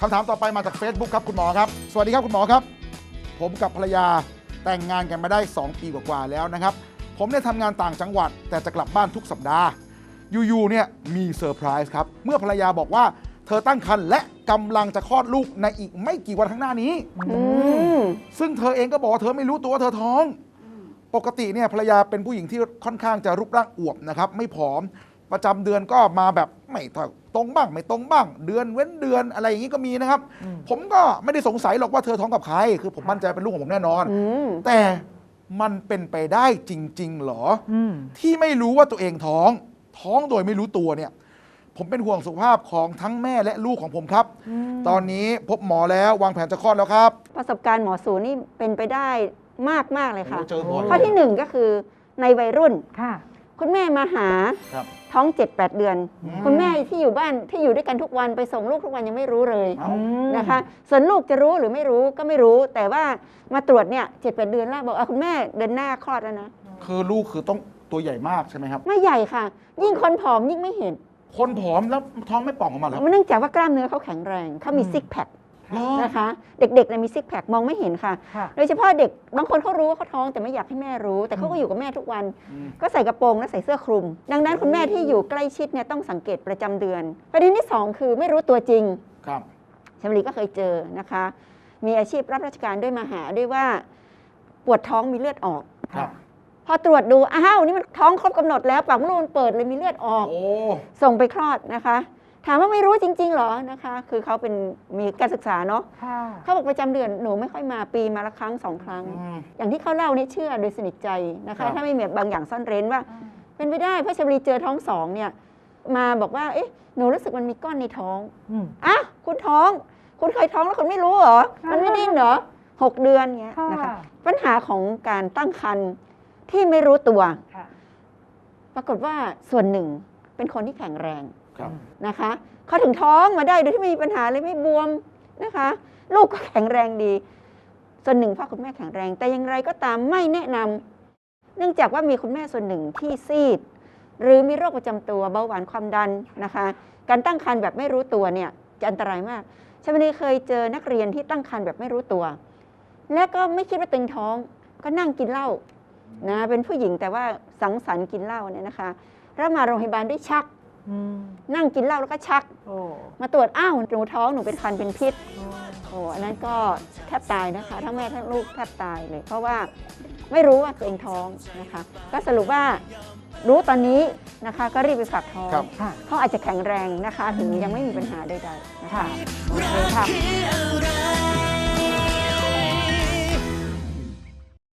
คำถามต่อไปมาจาก Facebook ครับคุณหมอครับ สวัสดีครับคุณหมอครับ ผมกับภรรยาแต่งงานกันมาได้ 2 ปีกว่าๆแล้วนะครับ ผมเนี่ยทำงานต่างจังหวัด แต่จะกลับบ้านทุกสัปดาห์อยู่ๆเนี่ยมีเซอร์ไพรส์ครับ เมื่อภรรยาบอกว่าเธอตั้งครรภ์และกำลังจะคลอดลูกในอีกไม่กี่วันข้างหน้านี้อืมซึ่งเธอเองก็บอกว่าเธอไม่รู้ตัวว่าเธอท้อง ปกติเนี่ยภรรยาเป็นผู้หญิงที่ค่อนข้างจะรูปร่างอวบนะครับ ไม่ผอมประจำเดือนก็มาแบบ ไม่ตรงบ้างไม่ตรงบ้าง เดือนเว้นเดือนอะไรอย่างนี้ก็มีนะครับ ผมก็ไม่ได้สงสัยหรอกว่าเธอท้องกับใคร คือผมมั่นใจเป็นลูกของผมแน่นอนอืมแต่มันเป็นไปได้จริงๆเหรออืมที่ไม่รู้ว่าตัวเองท้อง ท้องโดยไม่รู้ตัวเนี่ย ผมเป็นห่วงสุขภาพของทั้งแม่และลูกของผมครับ ตอนนี้พบหมอแล้ววางแผนจะคลอดแล้วครับ ประสบการณ์หมอสูนี่เป็นไปได้มากมากๆเลยค่ะโอ้เจอบ่อยข้อที่หนึ่งก็คือในวัยรุ่น ค่ะคุณแม่มาหาครับ ท้อง7จ็ดแปดเดือน อืม คุณแม่ที่อยู่บ้านที่อยู่ด้วยกันทุกวันไปส่งลูกทุกวันยังไม่รู้เลยเอ้า นะคะ ส่วนลูกจะรู้หรือไม่รู้ก็ไม่รู้ แต่ว่ามาตรวจเนี่ยเจ็ดแปดเดือนแล้วบอกอะคุณแม่เดินหน้าคลอดแล้วนะคือลูกคือต้องตัวใหญ่มากใช่ไหมครับ ไม่ใหญ่ค่ะ ยิ่งคนผอมยิ่งไม่เห็นคนผอมแล้วท้องไม่ป่องออกมาเหรอเนื่องจากว่ากล้ามเนื้อเขาแข็งแรงเขามีอืมซิกแพคเหรอ นะคะ เด็กๆเนี่ยมีซิกแพคมองไม่เห็นค่ะค่ะ โดยเฉพาะเด็กบางคนเขารู้ว่าเขาท้องแต่ไม่อยากให้แม่รู้ แต่เขาก็อยู่กับแม่ทุกวันอืมก็ใส่กระโปรงและใส่เสื้อคลุม ดังนั้นคุณแม่ที่อยู่ใกล้ชิดเนี่ยต้องสังเกตประจำเดือน ประเด็นที่สองคือไม่รู้ตัวจริงครับชมรีก็เคยเจอนะคะ มีอาชีพรับราชการด้วยมาหาด้วยว่าปวดท้องมีเลือดออกครับพอตรวจดูอ้าวนี่มันท้องครบกำหนดแล้วปากมดลูกมันเปิดเลยมีเลือดออกโอ้ส่งไปคลอดนะคะ ถามว่าไม่รู้จริง ๆ เหรอนะคะ คือเขาเป็นมีการศึกษาเนาะค่ะเขาบอกประจำเดือนหนูไม่ค่อยมาปีมาละครั้งสองครั้ง อืม อย่างที่เขาเล่านี่เชื่อโดยสนิทใจนะครัคะ บ ถ้าไม่มีบางอย่างซ่อนเร้นว่า เป็นไปได้เพราะชมรีเจอท้องสองเนี่ยมาบอกว่าเอ๊ะหนูรู้สึกมันมีก้อนในท้องอืม อะคุณท้อง คุณเคยท้องแล้วคุณไม่รู้เหรอค่ะมันไม่ดิ้นเหรอหกเดือนเงี้ยค่ะนะคะปัญหาของการตั้งครรภ์ที่ไม่รู้ตัว ค่ะ ปรากฏว่าส่วนหนึ่งเป็นคนที่แข็งแรงครับ นะคะเขาถึงท้องมาได้โดยที่ไม่มีปัญหาเลยไม่บวมนะคะ ลูกก็แข็งแรงดี ส่วนหนึ่งพ่อคุณแม่แข็งแรง แต่อย่างไรก็ตามไม่แนะนำเนื่องจากว่ามีคุณแม่ส่วนหนึ่งที่ซีด หรือมีโรคประจำตัวเบาหวานความดันนะคะ การตั้งครรภ์แบบไม่รู้ตัวเนี่ยจะอันตรายมากชมณีเคยเจอนักเรียนที่ตั้งครรภ์แบบไม่รู้ตัว และก็ไม่คิดว่าตัวเองท้อง ก็นั่งกินเหล้านะเป็นผู้หญิงแต่ว่าสังสรรค์กินเหล้าเนี่ยนะคะแล้วมาโรงพยาบาลด้วยชัก นั่งกินเหล้าแล้วก็ชักโอ้มาตรวจอ้าวหนูท้องหนูเป็นคันเป็นพิษโอ้อันนั้นก็แทบตายนะคะทั้งแม่ทั้งลูกแทบตายเลย เพราะว่าไม่รู้ว่าตัวเองท้องนะคะ ก็สรุปว่ารู้ตอนนี้นะคะ ก็รีบไปฝากท้องครับค่ะเขาอาจจะแข็งแรงนะคะ ถึงยังไม่มีปัญหาใดๆนะคะค่ะโอเคค่ะ